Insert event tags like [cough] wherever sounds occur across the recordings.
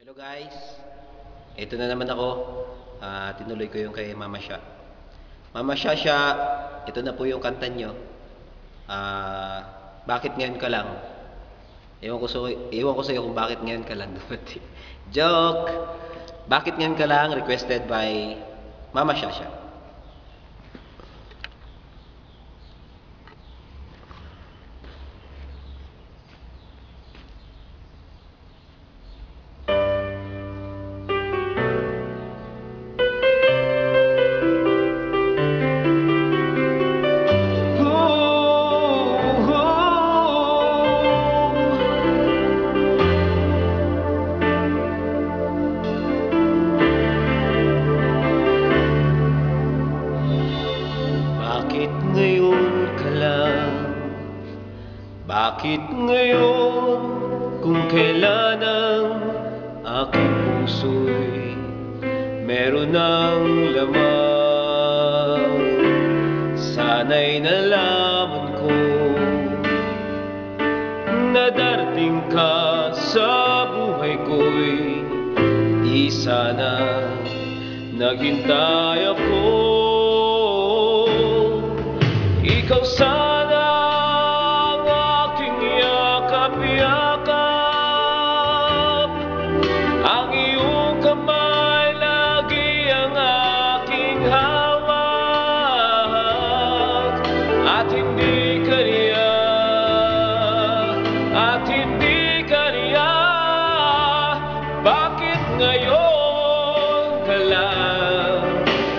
Hello guys, ito na naman ako. Ah, tinuloy ko yung kay Mama Sha. Mama Sha Sha, ito na po yung kanta nyo. Ah, bakit ngayon ka lang? Ewan ko, so, ewan ko sa iyo kung bakit ngayon ka lang. [laughs] Joke! Bakit ngayon ka lang? Requested by Mama Sha Sha. Bakit ngayon kung kailan ang aking puso'y meron ng lamang? Sana'y nalaman ko na darating ka sa buhay ko'y di sana naghintay ako ikaw sana At hindi kaniya At Bakit ngayon ka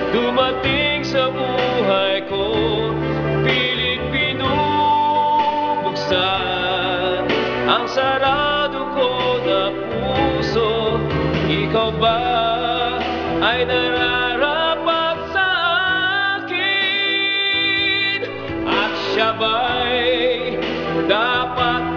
Dumating sa buhay ko? Pilit binubuksan Ang sarado ko na puso. Ikaw ba ay nararapat At siya ba'y dapat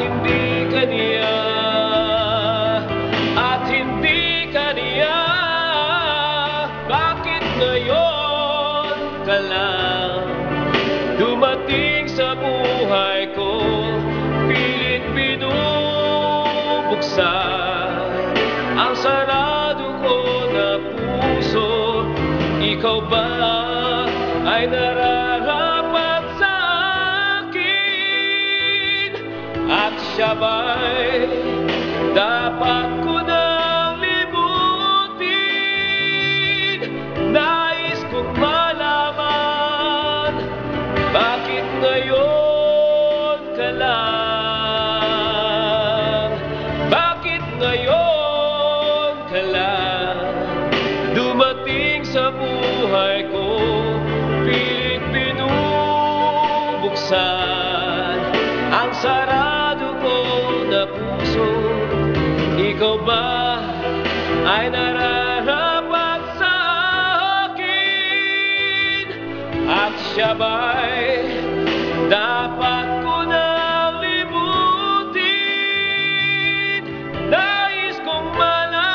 hindi kaniya At hindi kaniya. Bakit ngayon ka lang Dumating sa buhay ko? Pilit binubuksan Ang sarado ko na puso. Ikaw ba ay nararapat At siya ba'y ay nararapat sa akin? At siya ba'y dapat ko nang libutin? Nais kong malaman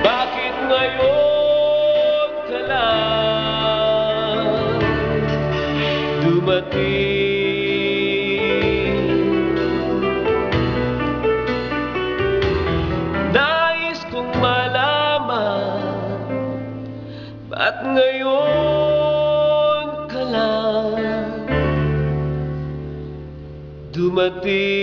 Bakit ngayon ka lang dumating? Ngayon ka lang dumating?